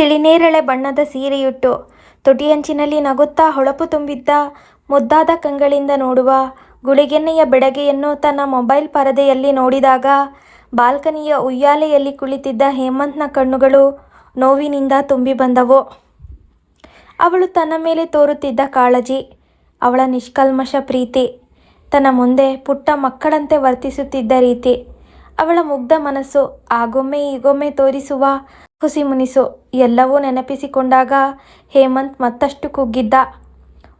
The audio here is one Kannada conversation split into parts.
ತಿಳಿನೇರಳೆ ಬಣ್ಣದ ಸೀರೆಯುಟ್ಟು ತುಟಿಯಂಚಿನಲ್ಲಿ ನಗುತ್ತಾ ಹೊಳಪು ತುಂಬಿದ್ದ ಮುದ್ದಾದ ಕಂಗಳಿಂದ ನೋಡುವ ಗುಳಿಗೆನ್ನೆಯ ಬೆಡಗೆಯನ್ನು ತನ್ನ ಮೊಬೈಲ್ ಪರದೆಯಲ್ಲಿ ನೋಡಿದಾಗ ಬಾಲ್ಕನಿಯ ಉಯ್ಯಾಲೆಯಲ್ಲಿ ಕುಳಿತಿದ್ದ ಹೇಮಂತ್ನ ಕಣ್ಣುಗಳು ನೋವಿನಿಂದ ತುಂಬಿ ಬಂದವು. ಅವಳು ತನ್ನ ಮೇಲೆ ತೋರುತ್ತಿದ್ದ ಕಾಳಜಿ, ಅವಳ ನಿಷ್ಕಲ್ಮಶ ಪ್ರೀತಿ, ತನ್ನ ಮುಂದೆ ಪುಟ್ಟ ಮಕ್ಕಳಂತೆ ವರ್ತಿಸುತ್ತಿದ್ದ ರೀತಿ, ಅವಳ ಮುಗ್ಧ ಮನಸ್ಸು ಆಗೊಮ್ಮೆ ಈಗೊಮ್ಮೆ ತೋರಿಸುವ ಹುಸಿಮುನಿಸು ಎಲ್ಲವೂ ನೆನಪಿಸಿಕೊಂಡಾಗ ಹೇಮಂತ್ ಮತ್ತಷ್ಟು ಕುಗ್ಗಿದ್ದ.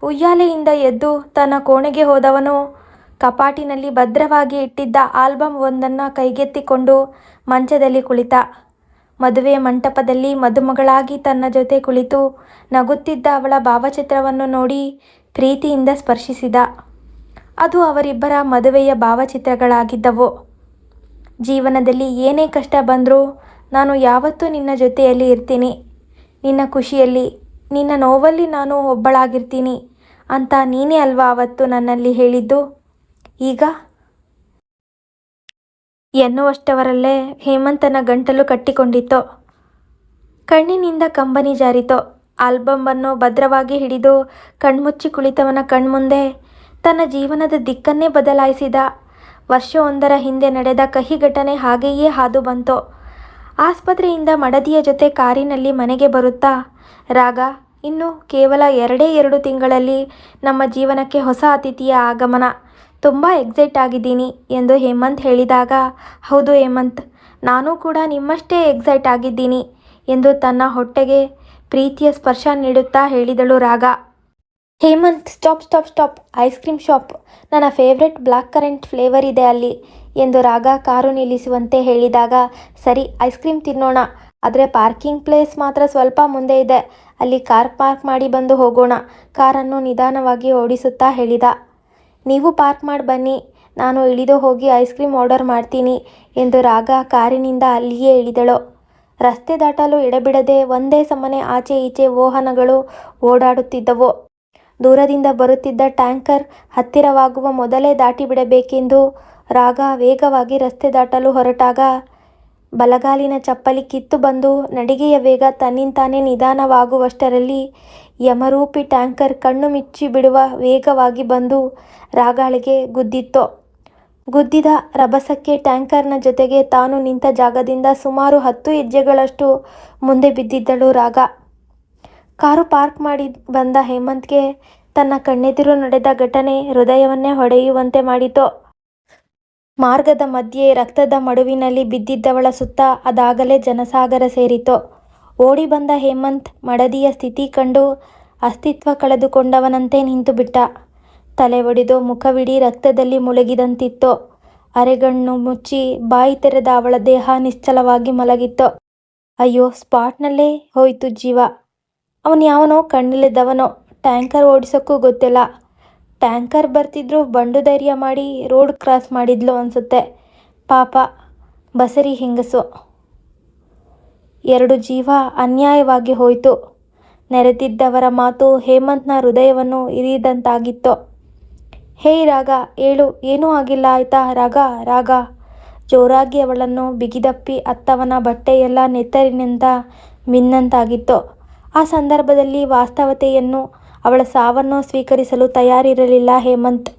ಉಯ್ಯಾಲೆಯಿಂದ ಎದ್ದು ತನ್ನ ಕೋಣೆಗೆ ಹೋದವನು ಕಪಾಟಿನಲ್ಲಿ ಭದ್ರವಾಗಿ ಇಟ್ಟಿದ್ದ ಆಲ್ಬಮ್ ಒಂದನ್ನು ಕೈಗೆತ್ತಿಕೊಂಡು ಮಂಚದಲ್ಲಿ ಕುಳಿತ. ಮದುವೆ ಮಂಟಪದಲ್ಲಿ ಮದುಮಗಳಾಗಿ ತನ್ನ ಜೊತೆ ಕುಳಿತು ನಗುತ್ತಿದ್ದ ಅವಳ ಭಾವಚಿತ್ರವನ್ನು ನೋಡಿ ಪ್ರೀತಿಯಿಂದ ಸ್ಪರ್ಶಿಸಿದ. ಅದು ಅವರಿಬ್ಬರ ಮದುವೆಯ ಭಾವಚಿತ್ರಗಳಾಗಿದ್ದವು. ಜೀವನದಲ್ಲಿ ಏನೇ ಕಷ್ಟ ಬಂದ್ರೂ ನಾನು ಯಾವತ್ತೂ ನಿನ್ನ ಜೊತೆಯಲ್ಲಿ ಇರ್ತೀನಿ, ನಿನ್ನ ಖುಷಿಯಲ್ಲಿ, ನಿನ್ನ ನೋವಲ್ಲಿ ನಾನು ಒಬ್ಬಳಾಗಿರ್ತೀನಿ ಅಂತ ನೀನೇ ಅಲ್ವಾ ಅವತ್ತು ನನ್ನಲ್ಲಿ ಹೇಳಿದ್ದು. ಈಗ ಎನ್ನುವಷ್ಟವರಲ್ಲೇ ಹೇಮಂತನ ಗಂಟಲು ಕಟ್ಟಿಕೊಂಡಿತ್ತು ಕಣ್ಣಿನಿಂದ ಕಂಬನಿ ಜಾರಿತು. ಆಲ್ಬಮ್ಮನ್ನು ಭದ್ರವಾಗಿ ಹಿಡಿದು ಕಣ್ಮುಚ್ಚಿ ಕುಳಿತವನ ಕಣ್ಮುಂದೆ ತನ್ನ ಜೀವನದ ದಿಕ್ಕನ್ನೇ ಬದಲಾಯಿಸಿದ ವರ್ಷವೊಂದರ ಹಿಂದೆ ನಡೆದ ಕಹಿ ಘಟನೆ ಹಾಗೆಯೇ ಹಾದು ಬಂತು. ಆಸ್ಪತ್ರೆಯಿಂದ ಮಡದಿಯ ಜೊತೆ ಕಾರಿನಲ್ಲಿ ಮನೆಗೆ ಬರುತ್ತಾ, ರಾಗ, ಇನ್ನು ಕೇವಲ ಎರಡೇ ಎರಡು ತಿಂಗಳಲ್ಲಿ ನಮ್ಮ ಜೀವನಕ್ಕೆ ಹೊಸ ಅತಿಥಿಯ ಆಗಮನ. ತುಂಬ ಎಕ್ಸೈಟ್ ಆಗಿದ್ದೀನಿ ಎಂದು ಹೇಮಂತ್ ಹೇಳಿದಾಗ, ಹೌದು ಹೇಮಂತ್, ನಾನು ಕೂಡ ನಿಮ್ಮಷ್ಟೇ ಎಕ್ಸೈಟ್ ಆಗಿದ್ದೀನಿ ಎಂದು ತನ್ನ ಹೊಟ್ಟೆಗೆ ಪ್ರೀತಿಯ ಸ್ಪರ್ಶ ನೀಡುತ್ತಾ ಹೇಳಿದಳು Raga. Hemanth stop stop stop ice cream shop, ನನ್ನ ಫೇವ್ರೆಟ್ ಬ್ಲ್ಯಾಕ್ ಕರೆಂಟ್ ಫ್ಲೇವರ್ ಇದೆ ಅಲ್ಲಿ ಎಂದು ರಾಗ ಕಾರು ನಿಲ್ಲಿಸುವಂತೆ ಹೇಳಿದಾಗ, ಸರಿ ಐಸ್ ಕ್ರೀಮ್ ತಿನ್ನೋಣ, ಆದರೆ ಪಾರ್ಕಿಂಗ್ ಪ್ಲೇಸ್ ಮಾತ್ರ ಸ್ವಲ್ಪ ಮುಂದೆ ಇದೆ, ಅಲ್ಲಿ ಕಾರ್ ಪಾರ್ಕ್ ಮಾಡಿ ಬಂದು ಹೋಗೋಣ ಕಾರನ್ನು ನಿಧಾನವಾಗಿ ಓಡಿಸುತ್ತಾ ಹೇಳಿದ. ನೀವು ಪಾರ್ಕ್ ಮಾಡಿ ಬನ್ನಿ, ನಾನು ಇಳಿದು ಹೋಗಿ ಐಸ್ ಕ್ರೀಮ್ ಆರ್ಡರ್ ಮಾಡ್ತೀನಿ ಎಂದು ರಾಗ ಕಾರಿನಿಂದ ಅಲ್ಲಿಯೇ ಇಳಿದಳು. ರಸ್ತೆ ದಾಟಲು ಎಡಬಿಡದೆ ಒಂದೇ ಸಮನೆ ಆಚೆ ಈಚೆ ವಾಹನಗಳು ಓಡಾಡುತ್ತಿದ್ದವು. ದೂರದಿಂದ ಬರುತ್ತಿದ್ದ ಟ್ಯಾಂಕರ್ ಹತ್ತಿರವಾಗುವ ಮೊದಲೇ ದಾಟಿಬಿಡಬೇಕೆಂದು ರಾಗ ವೇಗವಾಗಿ ರಸ್ತೆ ದಾಟಲು ಹೊರಟಾಗ, ಬಲಗಾಲಿನ ಚಪ್ಪಲಿ ಕಿತ್ತು ಬಂದು ನಡಿಗೆಯ ವೇಗ ತನ್ನಿಂತಾನೇ ನಿಧಾನವಾಗುವಷ್ಟರಲ್ಲಿ ಯಮರೂಪಿ ಟ್ಯಾಂಕರ್ ಕಣ್ಣು ಮಿಚ್ಚಿ ಬಿಡುವ ವೇಗವಾಗಿ ಬಂದು ರಾಗಾಳಿಗೆ ಗುದ್ದಿತ್ತು ಗುದ್ದಿದ ರಭಸಕ್ಕೆ ಟ್ಯಾಂಕರ್ನ ಜೊತೆಗೆ ತಾನು ನಿಂತ ಜಾಗದಿಂದ ಸುಮಾರು ಹತ್ತು ಹೆಜ್ಜೆಗಳಷ್ಟು ಮುಂದೆ ಬಿದ್ದಿದ್ದಳು ರಾಗ. ಕಾರು ಪಾರ್ಕ್ ಮಾಡಿ ಬಂದ ಹೇಮಂತ್ಗೆ ತನ್ನ ಕಣ್ಣೆದಿರು ನಡೆದ ಘಟನೆ ಹೃದಯವನ್ನೇ ಹೊಡೆಯುವಂತೆ ಮಾಡಿತು. ಮಾರ್ಗದ ಮಧ್ಯೆ ರಕ್ತದ ಮಡುವಿನಲ್ಲಿ ಬಿದ್ದಿದ್ದವಳ ಸುತ್ತ ಅದಾಗಲೇ ಜನಸಾಗರ ಸೇರಿತೋ? ಓಡಿ ಬಂದ ಹೇಮಂತ್ ಮಡದಿಯ ಸ್ಥಿತಿ ಕಂಡು ಅಸ್ತಿತ್ವ ಕಳೆದುಕೊಂಡವನಂತೆ ನಿಂತುಬಿಟ್ಟ. ತಲೆ ಒಡೆದು ಮುಖವಿಡಿ ರಕ್ತದಲ್ಲಿ ಮುಳುಗಿದಂತಿತ್ತು. ಅರೆಗಣ್ಣು ಮುಚ್ಚಿ ಬಾಯಿ ತೆರೆದ ಅವಳ ದೇಹ ನಿಶ್ಚಲವಾಗಿ ಮಲಗಿತ್ತು. ಅಯ್ಯೋ, ಸ್ಪಾಟ್ನಲ್ಲೇ ಹೋಯಿತು ಜೀವ. ಅವ್ನ್ಯಾವನೋ ಕಣ್ಣಿಲ್ಲದವನೋ ಟ್ಯಾಂಕರ್ ಓಡಿಸೋಕ್ಕೂ ಗೊತ್ತಿಲ್ಲ. ಟ್ಯಾಂಕರ್ ಬರ್ತಿದ್ರು ಬಂಡು ಧೈರ್ಯ ಮಾಡಿ ರೋಡ್ ಕ್ರಾಸ್ ಮಾಡಿದ್ಲು ಅನಿಸುತ್ತೆ. ಪಾಪ ಬಸರಿ ಹೆಂಗಸು. ಎರಡು ಜೀವ ಅನ್ಯಾಯವಾಗಿ ಹೋಯಿತು. ನೆರೆದಿದ್ದವರ ಮಾತು ಹೇಮಂತ್ನ ಹೃದಯವನ್ನು ಇರಿದಂತಾಗಿತ್ತು. ಹೇ ರಾಗ ಏಳು ಏನೂ ಆಗಿಲ್ಲ ಆಯ್ತಾ? ರಾಗ ರಾಗ. ಜೋರಾಗಿ ಅವಳನ್ನು ಬಿಗಿದಪ್ಪಿ ಅತ್ತವನ ಬಟ್ಟೆಯೆಲ್ಲ ನೆತ್ತರಿನಿಂದ ಮಿನ್ನಂತಾಗಿತ್ತು. ಆ ಸಂದರ್ಭದಲ್ಲಿ ವಾಸ್ತವತೆಯನ್ನು, ಅವಳ ಸಾವನ್ನು ಸ್ವೀಕರಿಸಲು ತಯಾರಿರಲಿಲ್ಲ ಹೇಮಂತ್.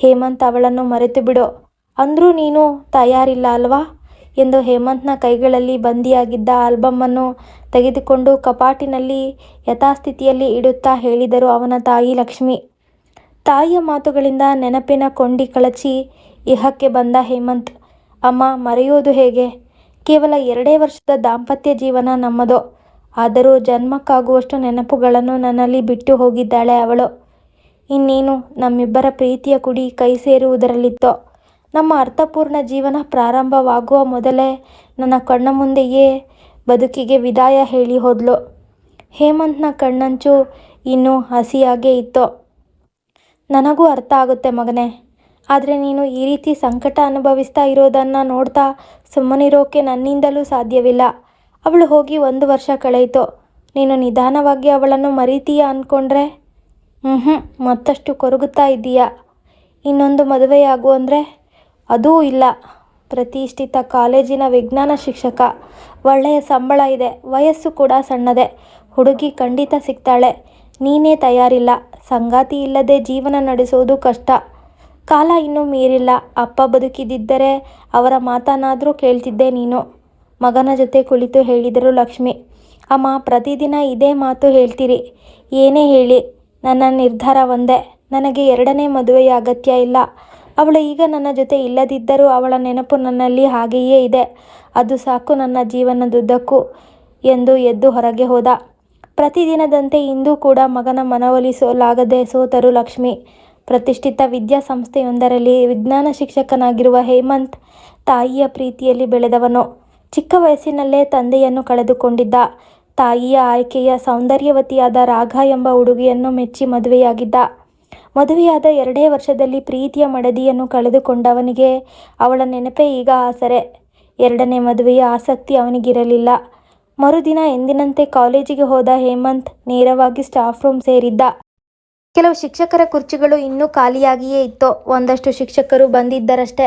ಹೇಮಂತ್ ಅವಳನ್ನು ಮರೆತು ಬಿಡೋ ಅಂದರೂ ನೀನು ತಯಾರಿಲ್ಲ ಅಲ್ವಾ ಎಂದು ಹೇಮಂತ್ನ ಕೈಗಳಲ್ಲಿ ಬಂಧಿಯಾಗಿದ್ದ ಆಲ್ಬಮ್ಮನ್ನು ತೆಗೆದುಕೊಂಡು ಕಪಾಟಿನಲ್ಲಿ ಯಥಾಸ್ಥಿತಿಯಲ್ಲಿ ಇಡುತ್ತಾ ಹೇಳಿದರು ಅವನ ತಾಯಿ ಲಕ್ಷ್ಮಿ. ತಾಯಿಯ ಮಾತುಗಳಿಂದ ನೆನಪಿನ ಕೊಂಡಿ ಕಳಚಿ ಇಹಕ್ಕೆ ಬಂದ ಹೇಮಂತ್, ಅಮ್ಮ ಮರೆಯೋದು ಹೇಗೆ, ಕೇವಲ ಎರಡೇ ವರ್ಷದ ದಾಂಪತ್ಯ ಜೀವನ ನಮ್ಮದು. ಆದರೂ ಜನ್ಮಕ್ಕಾಗುವಷ್ಟು ನೆನಪುಗಳನ್ನು ನನ್ನಲ್ಲಿ ಬಿಟ್ಟು ಹೋಗಿದ್ದಾಳೆ ಅವಳು. ಇನ್ನೇನು, ನಮ್ಮಿಬ್ಬರ ಪ್ರೀತಿಯ ಕುಡಿ ಕೈ ಸೇರುವುದರಲ್ಲಿತ್ತೋ ನಮ್ಮ ಅರ್ಥಪೂರ್ಣ ಜೀವನ ಪ್ರಾರಂಭವಾಗುವ ಮೊದಲೇ ನನ್ನ ಕಣ್ಣ ಮುಂದೆಯೇ ಬದುಕಿಗೆ ವಿದಾಯ ಹೇಳಿ ಹೋದ್ಲು. ಹೇಮಂತ್ನ ಕಣ್ಣಂಚು ಇನ್ನೂ ಹಸಿಯಾಗೇ ಇತ್ತು. ನನಗೂ ಅರ್ಥ ಆಗುತ್ತೆ ಮಗನೇ. ಆದರೆ ನೀನು ಈ ರೀತಿ ಸಂಕಟ ಅನುಭವಿಸ್ತಾ ಇರೋದನ್ನು ನೋಡ್ತಾ ಸುಮ್ಮನಿರೋಕೆ ನನ್ನಿಂದಲೂ ಸಾಧ್ಯವಿಲ್ಲ. ಅವಳು ಹೋಗಿ ಒಂದು ವರ್ಷ ಕಳೆಯಿತು, ನೀನು ನಿಧಾನವಾಗಿ ಅವಳನ್ನು ಮರೀತೀಯ ಅಂದ್ಕೊಂಡ್ರೆ ಹ್ಞೂ ಮತ್ತಷ್ಟು ಕೊರಗುತ್ತಾ ಇದ್ದೀಯಾ? ಇನ್ನೊಂದು ಮದುವೆಯಾಗು ಅಂದರೆ? ಅದೂ ಇಲ್ಲ. ಪ್ರತಿಷ್ಠಿತ ಕಾಲೇಜಿನ ವಿಜ್ಞಾನ ಶಿಕ್ಷಕ. ಒಳ್ಳೆಯ ಸಂಬಳ ಇದೆ, ವಯಸ್ಸು ಕೂಡ ಸಣ್ಣದೆ. ಹುಡುಗಿ ಖಂಡಿತ ಸಿಗ್ತಾಳೆ. ನೀನೇ ತಯಾರಿಲ್ಲ. ಸಂಗಾತಿ ಇಲ್ಲದೆ ಜೀವನ ನಡೆಸೋದು ಕಷ್ಟ. ಕಾಲ ಇನ್ನೂ ಮೀರಿಲ್ಲ. ಅಪ್ಪ ಬದುಕಿದ್ದಿದ್ದರೆ ಅವರ ಮಾತನ್ನಾದರೂ ಕೇಳ್ತಿದ್ದೆ ನೀನು. ಮಗನ ಜೊತೆ ಕುಳಿತು ಹೇಳಿದರು ಲಕ್ಷ್ಮಿ. ಅಮ್ಮ, ಪ್ರತಿದಿನ ಇದೇ ಮಾತು ಹೇಳ್ತೀರಿ. ಏನೇ ಹೇಳಿ, ನನ್ನ ನಿರ್ಧಾರ ಒಂದೇ. ನನಗೆ ಎರಡನೇ ಮದುವೆಯ ಅಗತ್ಯ ಇಲ್ಲ. ಅವಳು ಈಗ ನನ್ನ ಜೊತೆ ಇಲ್ಲದಿದ್ದರೂ ಅವಳ ನೆನಪು ನನ್ನಲ್ಲಿ ಹಾಗೆಯೇ ಇದೆ. ಅದು ಸಾಕು ನನ್ನ ಜೀವನದುದ್ದಕ್ಕೂ ಎಂದು ಎದ್ದು ಹೊರಗೆ ಹೋದ. ಪ್ರತಿದಿನದಂತೆ ಇಂದೂ ಕೂಡ ಮಗನ ಮನವೊಲಿಸಲಾಗದೆ ಸೋತರು ಲಕ್ಷ್ಮಿ. ಪ್ರತಿಷ್ಠಿತ ವಿದ್ಯಾಸಂಸ್ಥೆಯೊಂದರಲ್ಲಿ ವಿಜ್ಞಾನ ಶಿಕ್ಷಕನಾಗಿರುವ ಹೇಮಂತ್ ತಾಯಿಯ ಪ್ರೀತಿಯಲ್ಲಿ ಬೆಳೆದವನು. ಚಿಕ್ಕ ವಯಸ್ಸಿನಲ್ಲೇ ತಂದೆಯನ್ನು ಕಳೆದುಕೊಂಡಿದ್ದ. ತಾಯಿಯ ಆಯ್ಕೆಯ ಸೌಂದರ್ಯವತಿಯಾದ ರಾಘ ಎಂಬ ಹುಡುಗಿಯನ್ನು ಮೆಚ್ಚಿ ಮದುವೆಯಾಗಿದ್ದ. ಮದುವೆಯಾದ ಎರಡೇ ವರ್ಷದಲ್ಲಿ ಪ್ರೀತಿಯ ಮಡದಿಯನ್ನು ಕಳೆದುಕೊಂಡವನಿಗೆ ಅವಳ ನೆನಪೇ ಈಗ ಆಸರೆ. ಎರಡನೇ ಮದುವೆಯ ಆಸಕ್ತಿ ಅವನಿಗಿರಲಿಲ್ಲ. ಮರುದಿನ ಎಂದಿನಂತೆ ಕಾಲೇಜಿಗೆ ಹೋದ ಹೇಮಂತ್ ನೇರವಾಗಿ ಸ್ಟಾಫ್ ರೂಮ್ ಸೇರಿದ್ದ. ಕೆಲವು ಶಿಕ್ಷಕರ ಕುರ್ಚಿಗಳು ಇನ್ನೂ ಖಾಲಿಯಾಗಿಯೇ ಇತ್ತು. ಒಂದಷ್ಟು ಶಿಕ್ಷಕರು ಬಂದಿದ್ದರಷ್ಟೇ.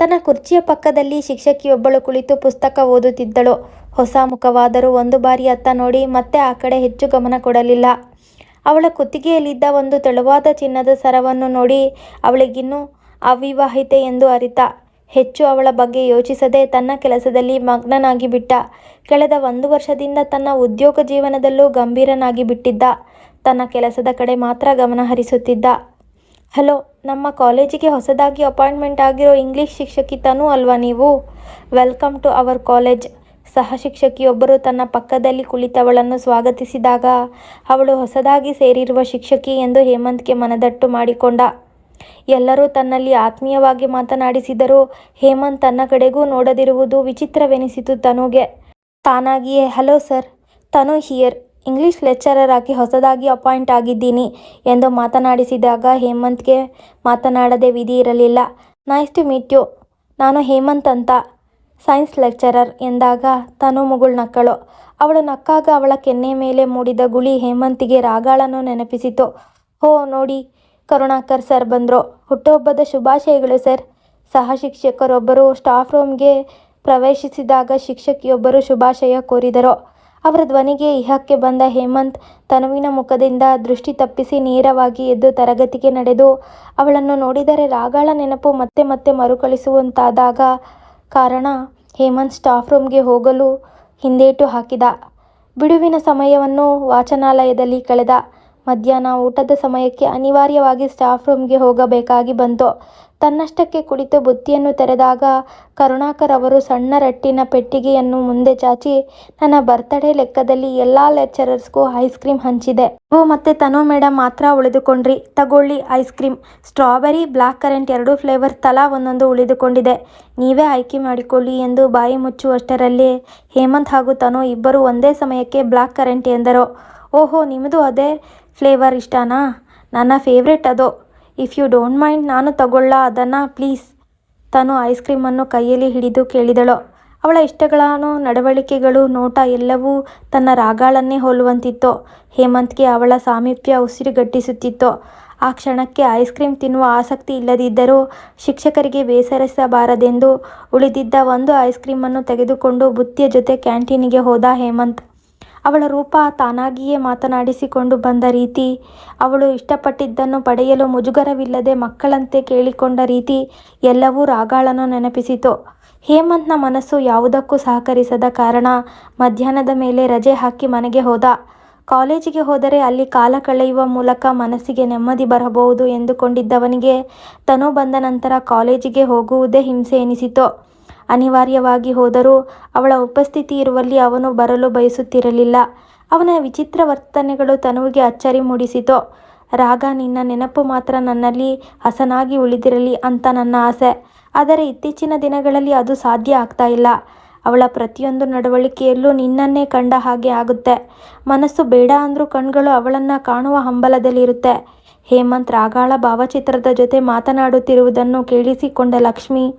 ತನ್ನ ಕುರ್ಚಿಯ ಪಕ್ಕದಲ್ಲಿ ಶಿಕ್ಷಕಿಯೊಬ್ಬಳು ಕುಳಿತು ಪುಸ್ತಕ ಓದುತ್ತಿದ್ದಳು. ಹೊಸ ಮುಖವಾದರೂ ಒಂದು ಬಾರಿ ಅತ್ತ ನೋಡಿ ಮತ್ತೆ ಆ ಕಡೆ ಹೆಚ್ಚು ಗಮನ ಕೊಡಲಿಲ್ಲ. ಅವಳ ಕುತ್ತಿಗೆಯಲ್ಲಿದ್ದ ಒಂದು ತೆಳುವಾದ ಚಿನ್ನದ ಸರವನ್ನು ನೋಡಿ ಅವಳಿಗಿನ್ನೂ ಅವಿವಾಹಿತೆ ಎಂದು ಅರಿತ. ಹೆಚ್ಚು ಅವಳ ಬಗ್ಗೆ ಯೋಚಿಸದೆ ತನ್ನ ಕೆಲಸದಲ್ಲಿ ಮಗ್ನನಾಗಿ ಬಿಟ್ಟ ಕಳೆದ ಒಂದು ವರ್ಷದಿಂದ ತನ್ನ ಉದ್ಯೋಗ ಜೀವನದಲ್ಲೂ ಗಂಭೀರನಾಗಿ ಬಿಟ್ಟಿದ್ದ ತನ್ನ ಕೆಲಸದ ಕಡೆ ಮಾತ್ರ ಗಮನ ಹರಿಸುತ್ತಿದ್ದ. ಹಲೋ, ನಮ್ಮ ಕಾಲೇಜಿಗೆ ಹೊಸದಾಗಿ ಅಪಾಯಿಂಟ್ಮೆಂಟ್ ಆಗಿರೋ ಇಂಗ್ಲೀಷ್ ಶಿಕ್ಷಕಿ ತನು ಅಲ್ವಾ ನೀವು? Welcome to our college. ಸಹ ಶಿಕ್ಷಕಿಯೊಬ್ಬರು ತನ್ನ ಪಕ್ಕದಲ್ಲಿ ಕುಳಿತವಳನ್ನು ಸ್ವಾಗತಿಸಿದಾಗ ಅವಳು ಹೊಸದಾಗಿ ಸೇರಿರುವ ಶಿಕ್ಷಕಿ ಎಂದು ಹೇಮಂತ್ಗೆ ಮನದಟ್ಟು ಮಾಡಿಕೊಂಡ. ಎಲ್ಲರೂ ತನ್ನಲ್ಲಿ ಆತ್ಮೀಯವಾಗಿ ಮಾತನಾಡಿಸಿದರೂ ಹೇಮಂತ್ ತನ್ನ ಕಡೆಗೂ ನೋಡದಿರುವುದು ವಿಚಿತ್ರವೆನಿಸಿತು ತನುಗೆ. ತಾನಾಗಿಯೇ, hello sir, Tanu here. English lecturer ಆಗಿ, ಹೊಸದಾಗಿ ಅಪಾಯಿಂಟ್ ಆಗಿದ್ದೀನಿ ಎಂದು ಮಾತನಾಡಿಸಿದಾಗ ಹೇಮಂತ್ಗೆ ಮಾತನಾಡದೆ ವಿಧಿ ಇರಲಿಲ್ಲ. ನೈಸ್ ಟು ಮೀಟ್ ಯು ನಾನು ಹೇಮಂತ್ ಅಂತ. ಸೈನ್ಸ್ ಲೆಕ್ಚರರ್ ಎಂದಾಗ ತನು ಮುಗುಳ್ನಕ್ಕಳು ಅವಳು ನಕ್ಕಾಗ ಅವಳ ಕೆನ್ನೆ ಮೇಲೆ ಮೂಡಿದ ಗುಳಿ ಹೇಮಂತಿಗೆ ರಾಗಾಳನ್ನು ನೆನಪಿಸಿತು. ಹೋ, ನೋಡಿ, ಕರುಣಾಕರ್ ಸರ್ ಬಂದರು. ಹುಟ್ಟುಹಬ್ಬದ ಶುಭಾಶಯಗಳು ಸರ್. ಸಹ ಶಿಕ್ಷಕರೊಬ್ಬರು ಸ್ಟಾಫ್ ರೂಮ್ಗೆ ಪ್ರವೇಶಿಸಿದಾಗ ಶಿಕ್ಷಕಿಯೊಬ್ಬರು ಶುಭಾಶಯ ಕೋರಿದರು. ಅವರ ಧ್ವನಿಗೆ ಇಹಕ್ಕೆ ಬಂದ ಹೇಮಂತ್ ತನುವಿನ ಮುಖದಿಂದ ದೃಷ್ಟಿ ತಪ್ಪಿಸಿ ನೇರವಾಗಿ ಎದ್ದು ತರಗತಿಗೆ ನಡೆದು, ಅವಳನ್ನು ನೋಡಿದರೆ ರಾಗಾಳ ನೆನಪು ಮತ್ತೆ ಮತ್ತೆ ಮರುಕಳಿಸುವಂತಾದಾಗ ಕಾರಣ ಹೇಮಂತ್ ಸ್ಟಾಫ್ ರೂಮ್ಗೆ ಹೋಗಲು ಹಿಂದೇಟು ಹಾಕಿದ. ಬಿಡುವಿನ ಸಮಯವನ್ನು ವಾಚನಾಲಯದಲ್ಲಿ ಕಳೆದ. ಮಧ್ಯಾಹ್ನ ಊಟದ ಸಮಯಕ್ಕೆ ಅನಿವಾರ್ಯವಾಗಿ ಸ್ಟಾಫ್ ರೂಮ್ಗೆ ಹೋಗಬೇಕಾಗಿ ಬಂತು. ತನ್ನಷ್ಟಕ್ಕೆ ಕುಳಿತು ಬುತ್ತಿಯನ್ನು ತೆರೆದಾಗ ಕರುಣಾಕರ್ ಅವರು ಸಣ್ಣ ರಟ್ಟಿನ ಪೆಟ್ಟಿಗೆಯನ್ನು ಮುಂದೆ ಚಾಚಿ, ನನ್ನ ಬರ್ತ್ಡೇ ಲೆಕ್ಕದಲ್ಲಿ ಎಲ್ಲ ಲೆಕ್ಚರರ್ಸ್ಗೂ ಐಸ್ ಕ್ರೀಮ್ ಹಂಚಿದೆ. ಓ, ಮತ್ತೆ ತನು ಮೇಡಮ್ ಮಾತ್ರ ಉಳಿದುಕೊಂಡ್ರಿ. ತಗೊಳ್ಳಿ ice cream strawberry blackcurrant ಎರಡು ಫ್ಲೇವರ್ ತಲಾ ಒಂದೊಂದು ಉಳಿದುಕೊಂಡಿದೆ. ನೀವೇ ಆಯ್ಕೆ ಮಾಡಿಕೊಳ್ಳಿ ಎಂದು ಬಾಯಿ ಮುಚ್ಚುವಷ್ಟರಲ್ಲಿ ಹೇಮಂತ್ ಹಾಗೂ ತನು ಇಬ್ಬರು ಒಂದೇ ಸಮಯಕ್ಕೆ ಬ್ಲ್ಯಾಕ್ ಕರೆಂಟ್ ಎಂದರು. ಓಹೋ ನಿಮ್ಮದು ಅದೇ ಫ್ಲೇವರ್ ಇಷ್ಟನಾ? ನನ್ನ ಫೇವ್ರೆಟ್ ಅದು. ಇಫ್ ಯು ಡೋಂಟ್ ಮೈಂಡ್, ನಾನು ತಗೊಳ್ಳ ಅದನ್ನು ಪ್ಲೀಸ್. ತಾನು ಐಸ್ ಕ್ರೀಮನ್ನು ಕೈಯಲ್ಲಿ ಹಿಡಿದು ಕೇಳಿದಳು. ಅವಳ ಇಷ್ಟಗಳನ್ನು ನಡವಳಿಕೆಗಳು, ನೋಟ ಎಲ್ಲವೂ ತನ್ನ ರಾಗಾಳನ್ನೇ ಹೋಲುವಂತಿತ್ತು. ಹೇಮಂತ್ಗೆ ಅವಳ ಸಾಮೀಪ್ಯ ಉಸಿರುಗಟ್ಟಿಸುತ್ತಿತ್ತು ಆ ಕ್ಷಣಕ್ಕೆ ಐಸ್ ಕ್ರೀಮ್ ತಿನ್ನುವ ಆಸಕ್ತಿ ಇಲ್ಲದಿದ್ದರೂ ಶಿಕ್ಷಕರಿಗೆ ಬೇಸರಿಸಬಾರದೆಂದು ಉಳಿದಿದ್ದ ಒಂದು ಐಸ್ ಕ್ರೀಮನ್ನು ತೆಗೆದುಕೊಂಡು ಬುತ್ತಿಯ ಜೊತೆ ಕ್ಯಾಂಟೀನಿಗೆ ಹೋದ ಹೇಮಂತ್. ಅವಳ ರೂಪ ತಾನಾಗಿಯೇ ಮಾತನಾಡಿಸಿಕೊಂಡು ಬಂದ ರೀತಿ, ಅವಳು ಇಷ್ಟಪಟ್ಟಿದ್ದನ್ನು ಪಡೆಯಲು ಮುಜುಗರವಿಲ್ಲದೆ ಮಕ್ಕಳಂತೆ ಕೇಳಿಕೊಂಡ ರೀತಿ ಎಲ್ಲವೂ ರಾಗಾಳನ್ನು ನೆನಪಿಸಿತು. ಹೇಮಂತ್ನ ಮನಸ್ಸು ಯಾವುದಕ್ಕೂ ಸಹಕರಿಸದ ಕಾರಣ ಮಧ್ಯಾಹ್ನದ ಮೇಲೆ ರಜೆ ಹಾಕಿ ಮನೆಗೆ ಹೋದ. ಕಾಲೇಜಿಗೆ ಹೋದರೆ ಅಲ್ಲಿ ಕಾಲ ಕಳೆಯುವ ಮೂಲಕ ಮನಸ್ಸಿಗೆ ನೆಮ್ಮದಿ ಬರಬಹುದು ಎಂದುಕೊಂಡಿದ್ದವನಿಗೆ ತನು ಬಂದ ನಂತರ ಕಾಲೇಜಿಗೆ ಹೋಗುವುದೇ ಹಿಂಸೆ ಎನಿಸಿತು. ಅನಿವಾರ್ಯವಾಗಿ ಹೋದರೂ ಅವಳ ಉಪಸ್ಥಿತಿ ಇರುವಲ್ಲಿ ಅವನು ಬರಲು ಬಯಸುತ್ತಿರಲಿಲ್ಲ. ಅವನ ವಿಚಿತ್ರ ವರ್ತನೆಗಳು ತನುವಿಗೆ ಅಚ್ಚರಿ ಮೂಡಿಸಿತು. ರಾಗ, ನಿನ್ನ ನೆನಪು ಮಾತ್ರ ನನ್ನಲ್ಲಿ ಹಸನಾಗಿ ಉಳಿದಿರಲಿ ಅಂತ ನನ್ನ ಆಸೆ. ಆದರೆ ಇತ್ತೀಚಿನ ದಿನಗಳಲ್ಲಿ ಅದು ಸಾಧ್ಯ ಆಗ್ತಾ ಇಲ್ಲ. ಅವಳ ಪ್ರತಿಯೊಂದು ನಡವಳಿಕೆಯಲ್ಲೂ ನಿನ್ನನ್ನೇ ಕಂಡ ಹಾಗೆ ಆಗುತ್ತೆ. ಮನಸ್ಸು ಬೇಡ ಅಂದರೂ ಕಣ್ಗಳು ಅವಳನ್ನು ಕಾಣುವ ಹಂಬಲದಲ್ಲಿರುತ್ತೆ. ಹೇಮಂತ್ ರಾಗಾಳ ಭಾವಚಿತ್ರದ ಜೊತೆ ಮಾತನಾಡುತ್ತಿರುವುದನ್ನು ಕೇಳಿಸಿಕೊಂಡ ಲಕ್ಷ್ಮಿ,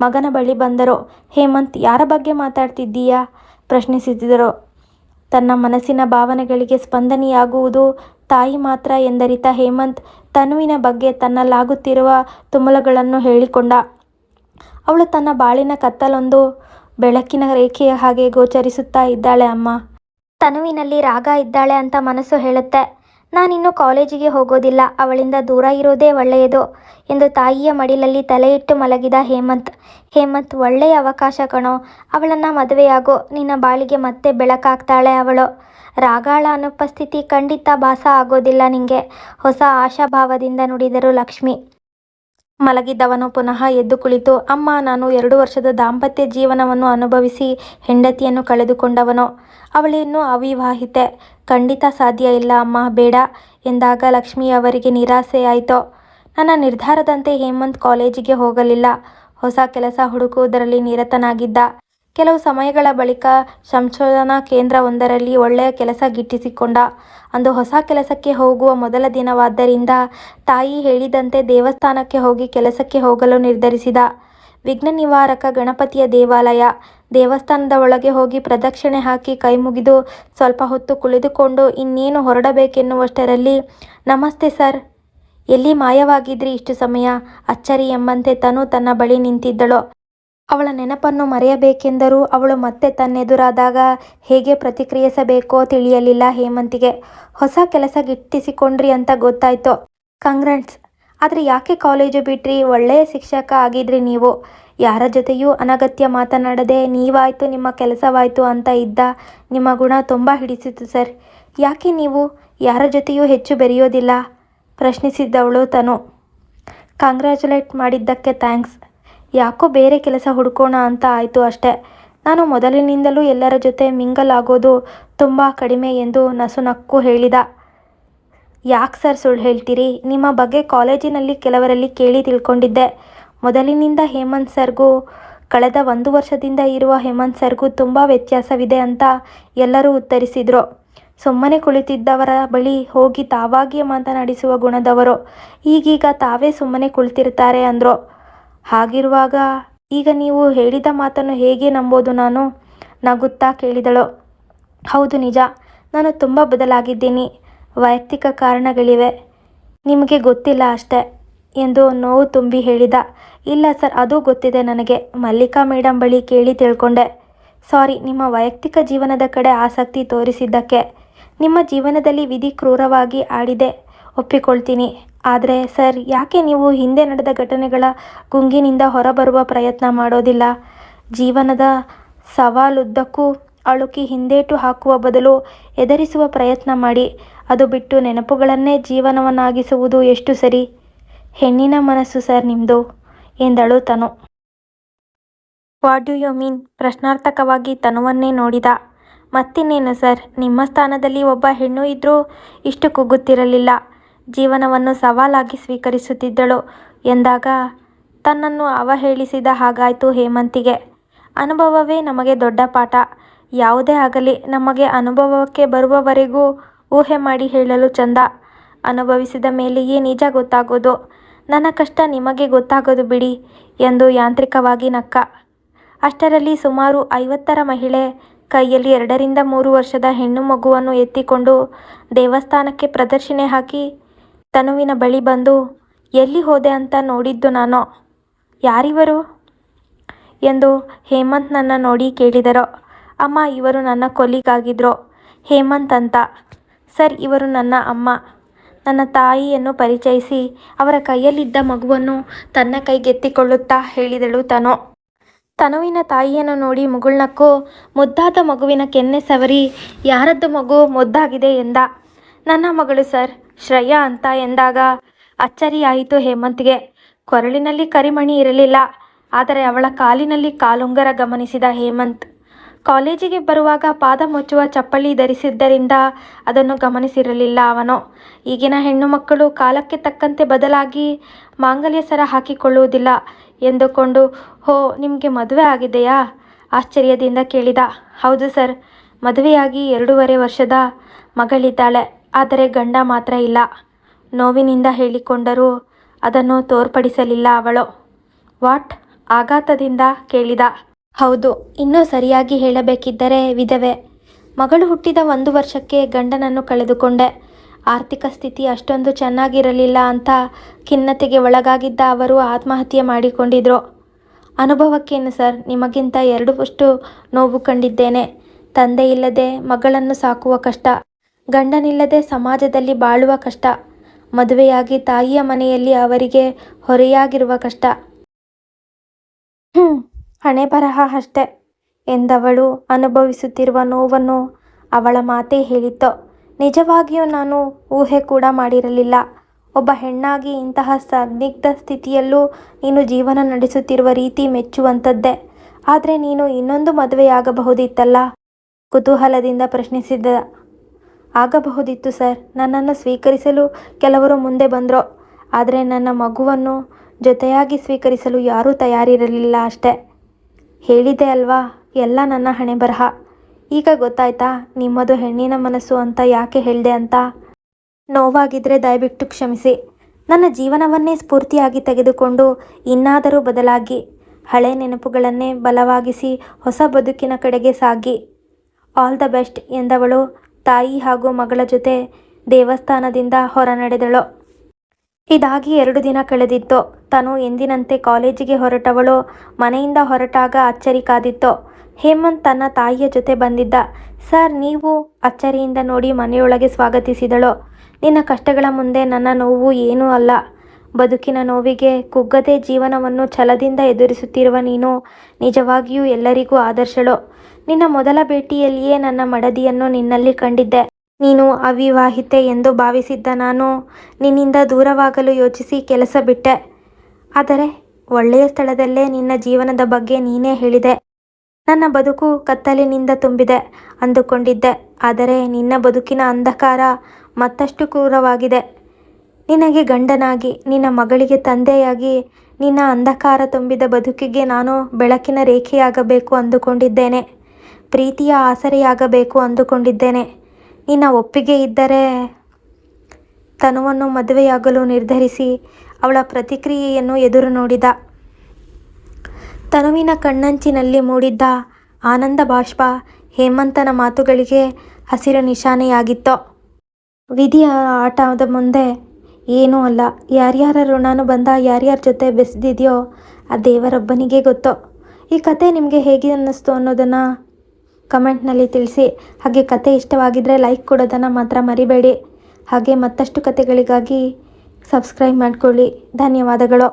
ಮಗನ ಬಳಿ ಬಂದರು, ಹೇಮಂತ್, ಯಾರ ಬಗ್ಗೆ ಮಾತಾಡ್ತಿದ್ದೀಯಾ? ಪ್ರಶ್ನಿಸಿದರು. ತನ್ನ ಮನಸ್ಸಿನ ಭಾವನೆಗಳಿಗೆ ಸ್ಪಂದನೆಯಾಗುವುದು ತಾಯಿ ಮಾತ್ರ ಎಂದರಿತ ಹೇಮಂತ್, ತನುವಿನ ಬಗ್ಗೆ ತನ್ನಲ್ಲಾಗುತ್ತಿರುವ ತುಮುಲಗಳನ್ನು ಹೇಳಿಕೊಂಡ. ಅವಳು ತನ್ನ ಬಾಳಿನ ಕತ್ತಲೊಂದು ಬೆಳಕಿನ ರೇಖೆಯ ಹಾಗೆ ಗೋಚರಿಸುತ್ತಾ ಇದ್ದಾಳೆ ಅಮ್ಮ. ತನುವಿನಲ್ಲಿ ರಾಗ ಇದ್ದಾಳೆ ಅಂತ ಮನಸ್ಸು ಹೇಳುತ್ತೆ. ನಾನಿನ್ನು ಕಾಲೇಜಿಗೆ ಹೋಗೋದಿಲ್ಲ, ಅವಳಿಂದ ದೂರ ಇರೋದೇ ಒಳ್ಳೆಯದು ಎಂದು ತಾಯಿಯ ಮಡಿಲಲ್ಲಿ ತಲೆಯಿಟ್ಟು ಮಲಗಿದ ಹೇಮಂತ್. ಹೇಮಂತ್, ಒಳ್ಳೆಯ ಅವಕಾಶ ಕಣೋ, ಅವಳನ್ನು ಮದುವೆಯಾಗೋ, ನಿನ್ನ ಬಾಳಿಗೆ ಮತ್ತೆ ಬೆಳಕಾಗ್ತಾಳೆ ಅವಳು. ರಾಗಾಳ ಅನುಪಸ್ಥಿತಿ ಖಂಡಿತ ಭಾಸ ಆಗೋದಿಲ್ಲ ನಿಂಗೆ, ಹೊಸ ಆಶಾಭಾವದಿಂದ ನುಡಿದರು ಲಕ್ಷ್ಮಿ. ಮಲಗಿದ್ದವನು ಪುನಃ ಎದ್ದು ಕುಳಿತು, ಅಮ್ಮ, ನಾನು ಎರಡು ವರ್ಷದ ದಾಂಪತ್ಯ ಜೀವನವನ್ನು ಅನುಭವಿಸಿ ಹೆಂಡತಿಯನ್ನು ಕಳೆದುಕೊಂಡವನು. ಅವಳಿನ್ನೂ ಅವಿವಾಹಿತೆ. ಖಂಡಿತ ಸಾಧ್ಯ ಇಲ್ಲ, ಅಮ್ಮ, ಬೇಡ, ಎಂದಾಗ ಲಕ್ಷ್ಮಿ ಅವರಿಗೆ ನಿರಾಸೆಯಾಯಿತು. ನನ್ನ ನಿರ್ಧಾರದಂತೆ ಹೇಮಂತ್ ಕಾಲೇಜಿಗೆ ಹೋಗಲಿಲ್ಲ. ಹೊಸ ಕೆಲಸ ಹುಡುಕುವುದರಲ್ಲಿ ನಿರತನಾಗಿದ್ದ. ಕೆಲವು ಸಮಯಗಳ ಬಳಿಕ ಸಂಶೋಧನಾ ಕೇಂದ್ರವೊಂದರಲ್ಲಿ ಒಳ್ಳೆಯ ಕೆಲಸ ಗಿಟ್ಟಿಸಿಕೊಂಡ. ಅಂದು ಹೊಸ ಕೆಲಸಕ್ಕೆ ಹೋಗುವ ಮೊದಲ ದಿನವಾದ್ದರಿಂದ ತಾಯಿ ಹೇಳಿದಂತೆ ದೇವಸ್ಥಾನಕ್ಕೆ ಹೋಗಿ ಕೆಲಸಕ್ಕೆ ಹೋಗಲು ನಿರ್ಧರಿಸಿದ. ವಿಘ್ನ ನಿವಾರಕ ಗಣಪತಿಯ ದೇವಾಲಯ. ದೇವಸ್ಥಾನದ ಒಳಗೆ ಹೋಗಿ ಪ್ರದಕ್ಷಿಣೆ ಹಾಕಿ ಕೈ ಮುಗಿದು ಸ್ವಲ್ಪ ಹೊತ್ತು ಕುಳಿತುಕೊಂಡು ಇನ್ನೇನು ಹೊರಡಬೇಕೆನ್ನುವಷ್ಟರಲ್ಲಿ, ನಮಸ್ತೆ ಸರ್. ಎಲ್ಲಿ ಮಾಯವಾಗಿದ್ರಿ ಇಷ್ಟು ಸಮಯ? ಅಚ್ಚರಿ ಎಂಬಂತೆ ತನು ತನ್ನ ಬಳಿ ನಿಂತಿದ್ದಳು. ಅವಳ ನೆನಪನ್ನು ಮರೆಯಬೇಕೆಂದರೂ ಅವಳು ಮತ್ತೆ ತನ್ನೆದುರಾದಾಗ ಹೇಗೆ ಪ್ರತಿಕ್ರಿಯಿಸಬೇಕೋ ತಿಳಿಯಲಿಲ್ಲ ಹೇಮಂತಿಗೆ. ಹೊಸ ಕೆಲಸ ಗಿಟ್ಟಿಸಿಕೊಂಡ್ರಿ ಅಂತ ಗೊತ್ತಾಯ್ತು. ಕಂಗ್ರಾಟ್ಸ್ ಆದರೆ ಯಾಕೆ ಕಾಲೇಜು ಬಿಟ್ರಿ? ಒಳ್ಳೆಯ ಶಿಕ್ಷಕ ಆಗಿದ್ರಿ ನೀವು. ಯಾರ ಜೊತೆಯೂ ಅನಗತ್ಯ ಮಾತನಾಡದೆ ನೀವಾಯ್ತು, ನಿಮ್ಮ ಕೆಲಸವಾಯ್ತು ಅಂತ ಇದ್ದ ನಿಮ್ಮ ಗುಣ ತುಂಬ ಹಿಡಿಸಿತು ಸರ್. ಯಾಕೆ ನೀವು? ಯಾರ ಜೊತೆಯೂ ಹೆಚ್ಚು ಬೆರೆಯೋದಿಲ್ಲ. ಪ್ರಶ್ನಿಸಿದ್ದವಳು ತನು. ಕಾಂಗ್ರ್ಯಾಚುಲೇಟ್ ಮಾಡಿದ್ದಕ್ಕೆ ಥ್ಯಾಂಕ್ಸ್. ಯಾಕೋ ಬೇರೆ ಕೆಲಸ ಹುಡುಕೋಣ ಅಂತ ಆಯಿತು ಅಷ್ಟೆ. ನಾನು ಮೊದಲಿನಿಂದಲೂ ಎಲ್ಲರ ಜೊತೆ ಮಿಂಗಲ್ ಆಗೋದು ತುಂಬ ಕಡಿಮೆ ಎಂದು ನಸುನಕ್ಕು ಹೇಳಿದ. ಯಾಕೆ ಸರ್ ಸುಳ್ಳು ಹೇಳ್ತೀರಿ? ನಿಮ್ಮ ಬಗ್ಗೆ ಕಾಲೇಜಿನಲ್ಲಿ ಕೆಲವರಲ್ಲಿ ಕೇಳಿ ತಿಳ್ಕೊಂಡಿದ್ದೆ. ಮೊದಲಿನಿಂದ ಹೇಮಂತ್ ಸರ್ಗೂ, ಕಳೆದ ಒಂದು ವರ್ಷದಿಂದ ಇರುವ ಹೇಮಂತ್ ಸರ್ಗೂ ತುಂಬ ವ್ಯತ್ಯಾಸವಿದೆ ಅಂತ ಎಲ್ಲರೂ ಉತ್ತರಿಸಿದರು. ಸುಮ್ಮನೆ ಕುಳಿತಿದ್ದವರ ಬಳಿ ಹೋಗಿ ತಾವಾಗಿಯೇ ಮಾತನಾಡಿಸುವ ಗುಣದವರು. ಈಗೀಗ ತಾವೇ ಸುಮ್ಮನೆ ಕುಳಿತಿರ್ತಾರೆ ಅಂದರು. ಹಾಗಿರುವಾಗ ಈಗ ನೀವು ಹೇಳಿದ ಮಾತನ್ನು ಹೇಗೆ ನಂಬೋದು ನಾನು? ನಗುತ್ತಾ ಕೇಳಿದಳು. ಹೌದು ನಿಜ, ನಾನು ತುಂಬ ಬದಲಾಗಿದ್ದೀನಿ. ವೈಯಕ್ತಿಕ ಕಾರಣಗಳಿವೆ. ನಿಮಗೆ ಗೊತ್ತಿಲ್ಲ ಅಷ್ಟೆ ಎಂದು ನೋವು ತುಂಬಿ ಹೇಳಿದ. ಇಲ್ಲ ಸರ್, ಅದು ಗೊತ್ತಿದೆ ನನಗೆ. ಮಲ್ಲಿಕಾ ಮೇಡಮ್ ಬಳಿ ಕೇಳಿ ತಿಳ್ಕೊಂಡೆ. ಸಾರಿ, ನಿಮ್ಮ ವೈಯಕ್ತಿಕ ಜೀವನದ ಕಡೆ ಆಸಕ್ತಿ ತೋರಿಸಿದ್ದಕ್ಕೆ. ನಿಮ್ಮ ಜೀವನದಲ್ಲಿ ವಿಧಿ ಕ್ರೂರವಾಗಿ ಆಡಿದೆ. ಒಪ್ಪಿಕೊಳ್ತೀನಿ. ಆದರೆ ಸರ್, ಯಾಕೆ ನೀವು ಹಿಂದೆ ನಡೆದ ಘಟನೆಗಳ ಗುಂಗಿನಿಂದ ಹೊರಬರುವ ಪ್ರಯತ್ನ ಮಾಡೋದಿಲ್ಲ? ಜೀವನದ ಸವಾಲುದ್ದಕ್ಕೂ ಅಳುಕಿ ಹಿಂದೇಟು ಹಾಕುವ ಬದಲು ಎದುರಿಸುವ ಪ್ರಯತ್ನ ಮಾಡಿ, ಅದು ಬಿಟ್ಟು ನೆನಪುಗಳನ್ನೇ ಜೀವನವನ್ನಾಗಿಸುವುದು ಎಷ್ಟು ಸರಿ? ಹೆಣ್ಣಿನ ಮನಸ್ಸು ಸರ್ ನಿಮ್ಮದು ಎಂದಳು Tanu. What do you mean? ಪ್ರಶ್ನಾರ್ಥಕವಾಗಿ ತನುವನ್ನೇ ನೋಡಿದ. ಮತ್ತಿನ್ನೇನು ಸರ್, ನಿಮ್ಮ ಸ್ಥಾನದಲ್ಲಿ ಒಬ್ಬ ಹೆಣ್ಣು ಇದ್ದರೂ ಇಷ್ಟು ಕುಗ್ಗುತ್ತಿರಲಿಲ್ಲ. ಜೀವನವನ್ನು ಸವಾಲಾಗಿ ಸ್ವೀಕರಿಸುತ್ತಿದ್ದಳು. ಎಂದಾಗ ತನ್ನನ್ನು ಅವಹೇಳಿಸಿದ ಹಾಗಾಯಿತು ಹೇಮಂತಿಗೆ, ಅನುಭವವೇ ನಮಗೆ ದೊಡ್ಡ ಪಾಠ. ಯಾವುದೇ ಆಗಲಿ ನಮಗೆ ಅನುಭವಕ್ಕೆ ಬರುವವರೆಗೂ ಊಹೆ ಮಾಡಿ ಹೇಳಲು ಚಂದ. ಅನುಭವಿಸಿದ ಮೇಲೆಯೇ ನಿಜ ಗೊತ್ತಾಗೋದು. ನನ್ನ ಕಷ್ಟ ನಿಮಗೆ ಗೊತ್ತಾಗೋದು ಬಿಡಿ ಎಂದು ಯಾಂತ್ರಿಕವಾಗಿ ನಕ್ಕ. ಅಷ್ಟರಲ್ಲಿ ಸುಮಾರು ಐವತ್ತರ ಮಹಿಳೆ ಕೈಯಲ್ಲಿ ಎರಡರಿಂದ ಮೂರು ವರ್ಷದ ಹೆಣ್ಣು ಮಗುವನ್ನು ಎತ್ತಿಕೊಂಡು ದೇವಸ್ಥಾನಕ್ಕೆ ಪ್ರದರ್ಶನೆ ಹಾಕಿ ತನುವಿನ ಬಳಿ ಬಂದು, ಎಲ್ಲಿ ಹೋದೆ ಅಂತ ನೋಡಿದ್ದು ನಾನು? ಯಾರಿವರು? ಎಂದು ಹೇಮಂತ್ ನನ್ನ ನೋಡಿ ಕೇಳಿದರು. ಅಮ್ಮ, ಇವರು ನನ್ನ ಕೊಲ್ಲಿಗಾಗಿದ್ರು ಹೇಮಂತ್ ಅಂತ. ಸರ್, ಇವರು ನನ್ನ ಅಮ್ಮ. ನನ್ನ ತಾಯಿಯನ್ನು ಪರಿಚಯಿಸಿ, ಅವರ ಕೈಯಲ್ಲಿದ್ದ ಮಗುವನ್ನು ತನ್ನ ಕೈಗೆತ್ತಿಕೊಳ್ಳುತ್ತಾ ಹೇಳಿದಳು ತನು. ತನುವಿನ ತಾಯಿಯನ್ನು ನೋಡಿ ಮುಗುಳ್ನಕ್ಕು ಮುದ್ದಾದ ಮಗುವಿನ ಕೆನ್ನೆ ಸವರಿ, ಯಾರದ್ದು ಮಗು ಮುದ್ದಾಗಿದೆ? ಎಂದ. ನನ್ನ ಮಗಳು, ಸರ್. ಶ್ರೇಯಾ ಅಂತ ಎಂದಾಗ, ಅಚ್ಚರಿಯಾಯಿತು ಹೇಮಂತ್ಗೆ. ಕೊರಳಿನಲ್ಲಿ ಕರಿಮಣಿ ಇರಲಿಲ್ಲ, ಆದರೆ ಅವಳ ಕಾಲಿನಲ್ಲಿ ಕಾಲುಂಗರ ಗಮನಿಸಿದ ಹೇಮಂತ್. ಕಾಲೇಜಿಗೆ ಬರುವಾಗ ಪಾದ ಮುಚ್ಚುವ ಚಪ್ಪಲಿ ಧರಿಸಿದ್ದರಿಂದ ಅದನ್ನು ಗಮನಿಸಿರಲಿಲ್ಲ ಅವನು. ಈಗಿನ ಹೆಣ್ಣು ಮಕ್ಕಳು ಕಾಲಕ್ಕೆ ತಕ್ಕಂತೆ ಬದಲಾಗಿ ಮಾಂಗಲ್ಯ ಸರ ಹಾಕಿಕೊಳ್ಳುವುದಿಲ್ಲ ಎಂದುಕೊಂಡು, ಹೋ, ನಿಮಗೆ ಮದುವೆ ಆಗಿದೆಯಾ? ಆಶ್ಚರ್ಯದಿಂದ ಕೇಳಿದ. ಹೌದು ಸರ್, ಮದುವೆಯಾಗಿ ಎರಡೂವರೆ ವರ್ಷದ ಮಗಳಿದ್ದಾಳೆ. ಆದರೆ ಗಂಡ ಮಾತ್ರ ಇಲ್ಲ. ನೋವಿನಿಂದ ಹೇಳಿಕೊಂಡರೂ ಅದನ್ನು ತೋರ್ಪಡಿಸಲಿಲ್ಲ ಅವಳು. ವಾಟ್? ಆಘಾತದಿಂದ ಕೇಳಿದ. ಹೌದು, ಇನ್ನೂ ಸರಿಯಾಗಿ ಹೇಳಬೇಕಿದ್ದರೆ ವಿಧವೆ. ಮಗಳು ಹುಟ್ಟಿದ ಒಂದು ವರ್ಷಕ್ಕೆ ಗಂಡನನ್ನು ಕಳೆದುಕೊಂಡೆ. ಆರ್ಥಿಕ ಸ್ಥಿತಿ ಅಷ್ಟೊಂದು ಚೆನ್ನಾಗಿರಲಿಲ್ಲ ಅಂತ ಖಿನ್ನತೆಗೆ ಒಳಗಾಗಿದ್ದ ಅವರು ಆತ್ಮಹತ್ಯೆ ಮಾಡಿಕೊಂಡಿದ್ರು. ಅನುಭವಕ್ಕೇನು ಸರ್? ನಿಮಗಿಂತ ಎರಡು ಪಷ್ಟು ನೋವು ಕಂಡಿದ್ದೇನೆ. ತಂದೆ ಇಲ್ಲದೆ ಮಗಳನ್ನು ಸಾಕುವ ಕಷ್ಟ. ಗಂಡನಿಲ್ಲದೆ ಸಮಾಜದಲ್ಲಿ ಬಾಳುವ ಕಷ್ಟ. ಮದುವೆಯಾಗಿ ತಾಯಿಯ ಮನೆಯಲ್ಲಿ ಅವರಿಗೆ ಹೊರೆಯಾಗಿರುವ ಕಷ್ಟ. ಹ್ಞೂ ಹಣೆ ಬರಹ ಅಷ್ಟೆ ಎಂದವಳು ಅನುಭವಿಸುತ್ತಿರುವ ನೋವನ್ನು ಅವಳ ಮಾತೇ ಹೇಳಿತ್ತು. ನಿಜವಾಗಿಯೂ ನಾನು ಊಹೆ ಕೂಡ ಮಾಡಿರಲಿಲ್ಲ. ಒಬ್ಬ ಹೆಣ್ಣಾಗಿ ಇಂತಹ ಸಂದಿಗ್ಧ ಸ್ಥಿತಿಯಲ್ಲೂ ನೀನು ಜೀವನ ನಡೆಸುತ್ತಿರುವ ರೀತಿ ಮೆಚ್ಚುವಂಥದ್ದೇ. ಆದರೆ ನೀನು ಇನ್ನೊಂದು ಮದುವೆಯಾಗಬಹುದಿತ್ತಲ್ಲ? ಕುತೂಹಲದಿಂದ ಪ್ರಶ್ನಿಸಿದ ಆಗಬಹುದಿತ್ತು, ಸರ್. ನನ್ನನ್ನು ಸ್ವೀಕರಿಸಲು ಕೆಲವರು ಮುಂದೆ ಬಂದರು, ಆದರೆ ನನ್ನ ಮಗುವನ್ನು ಜೊತೆಯಾಗಿ ಸ್ವೀಕರಿಸಲು ಯಾರೂ ತಯಾರಿರಲಿಲ್ಲ ಅಷ್ಟೆ. ಹೇಳಿದೆ ಅಲ್ವಾ, ಎಲ್ಲ ನನ್ನ ಹಣೆ ಬರಹ. ಈಗ ಗೊತ್ತಾಯ್ತಾ, ನಿಮ್ಮದು ಹೆಣ್ಣಿನ ಮನಸ್ಸು ಅಂತ ಯಾಕೆ ಹೇಳಿದೆ ಅಂತ? ನೋವಾಗಿದ್ದರೆ ದಯವಿಟ್ಟು ಕ್ಷಮಿಸಿ. ನನ್ನ ಜೀವನವನ್ನೇ ಸ್ಫೂರ್ತಿಯಾಗಿ ತೆಗೆದುಕೊಂಡು ಇನ್ನಾದರೂ ಬದಲಾಗಿ, ಹಳೆ ನೆನಪುಗಳನ್ನೇ ಬಲವಾಗಿಸಿ ಹೊಸ ಬದುಕಿನ ಕಡೆಗೆ ಸಾಗಿ. ಆಲ್ ದ ಬೆಸ್ಟ್ ಎಂದವಳು ತಾಯಿ ಹಾಗೂ ಮಗಳ ಜೊತೆ ದೇವಸ್ಥಾನದಿಂದ ಹೊರ ನಡೆದಳು ಇದಾಗಿ ಎರಡು ದಿನ ಕಳೆದಿತ್ತು. ತಾನು ಎಂದಿನಂತೆ ಕಾಲೇಜಿಗೆ ಹೊರಟವಳು. ಮನೆಯಿಂದ ಹೊರಟಾಗ ಅಚ್ಚರಿ ಕಾದಿತ್ತು. ಹೇಮಂತ್ ತನ್ನ ತಾಯಿಯ ಜೊತೆ ಬಂದಿದ್ದ. ಸರ್, ನೀವು ಅಚ್ಚರಿಯಿಂದ ನೋಡಿ ಮನೆಯೊಳಗೆ ಸ್ವಾಗತಿಸಿದಳು. ನಿನ್ನ ಕಷ್ಟಗಳ ಮುಂದೆ ನನ್ನ ನೋವು ಏನೂ ಅಲ್ಲ. ಬದುಕಿನ ನೋವಿಗೆ ಕುಗ್ಗದೆ ಜೀವನವನ್ನು ಛಲದಿಂದ ಎದುರಿಸುತ್ತಿರುವ ನೀನು ನಿಜವಾಗಿಯೂ ಎಲ್ಲರಿಗೂ ಆದರ್ಶಳು. ನಿನ್ನ ಮೊದಲ ಭೇಟಿಯಲ್ಲಿಯೇ ನನ್ನ ಮಡದಿಯನ್ನು ನಿನ್ನಲ್ಲಿ ಕಂಡಿದ್ದೆ. ನೀನು ಅವಿವಾಹಿತೆ ಎಂದು ಭಾವಿಸಿದ್ದ ನಾನು ನಿನ್ನಿಂದ ದೂರವಾಗಲು ಯೋಚಿಸಿ ಕೆಲಸ ಬಿಟ್ಟೆ. ಆದರೆ ಒಳ್ಳೆಯ ಸ್ಥಳದಲ್ಲೇ ನಿನ್ನ ಜೀವನದ ಬಗ್ಗೆ ನೀನೇ ಹೇಳಿದೆ. ನನ್ನ ಬದುಕು ಕತ್ತಲಿನಿಂದ ತುಂಬಿದೆ ಅಂದುಕೊಂಡಿದ್ದೆ. ಆದರೆ ನಿನ್ನ ಬದುಕಿನ ಅಂಧಕಾರ ಮತ್ತಷ್ಟು ಕ್ರೂರವಾಗಿದೆ. ನಿನಗೆ ಗಂಡನಾಗಿ, ನಿನ್ನ ಮಗಳಿಗೆ ತಂದೆಯಾಗಿ, ನಿನ್ನ ಅಂಧಕಾರ ತುಂಬಿದ ಬದುಕಿಗೆ ನಾನು ಬೆಳಕಿನ ರೇಖೆಯಾಗಬೇಕು ಅಂದುಕೊಂಡಿದ್ದೇನೆ. ಪ್ರೀತಿಯ ಆಸರೆಯಾಗಬೇಕು ಅಂದುಕೊಂಡಿದ್ದೇನೆ. ನಿನ್ನ ಒಪ್ಪಿಗೆ ಇದ್ದರೆ ತನುವನ್ನು ಮದುವೆಯಾಗಲು ನಿರ್ಧರಿಸಿ ಅವಳ ಪ್ರತಿಕ್ರಿಯೆಯನ್ನು ಎದುರು ನೋಡಿದ. ತನುವಿನ ಕಣ್ಣಂಚಿನಲ್ಲಿ ಮೂಡಿದ್ದ ಆನಂದ ಬಾಷ್ಪ ಹೇಮಂತನ ಮಾತುಗಳಿಗೆ ಹಸಿರು ನಿಶಾನೆಯಾಗಿತ್ತು. ವಿಧಿಯ ಆಟದ ಮುಂದೆ ಏನೂ ಅಲ್ಲ. ಯಾರ್ಯಾರ ಋಣಾನು ಬಂದ ಯಾರ್ಯಾರ ಜೊತೆ ಬೆಸೆದಿದೆಯೋ ಆ ದೇವರೊಬ್ಬನಿಗೆ ಗೊತ್ತು. ಈ ಕತೆ ನಿಮಗೆ ಹೇಗೆ ಅನ್ನಿಸ್ತು ಅನ್ನೋದನ್ನು ಕಮೆಂಟ್ನಲ್ಲಿ ತಿಳಿಸಿ. ಹಾಗೆ ಕತೆ ಇಷ್ಟವಾಗಿದ್ದರೆ ಲೈಕ್ ಕೊಡೋದನ್ನು ಮಾತ್ರ ಮರಿಬೇಡಿ. ಹಾಗೆ ಮತ್ತಷ್ಟು ಕತೆಗಳಿಗಾಗಿ ಸಬ್ಸ್ಕ್ರೈಬ್ ಮಾಡಿಕೊಳ್ಳಿ. ಧನ್ಯವಾದಗಳು.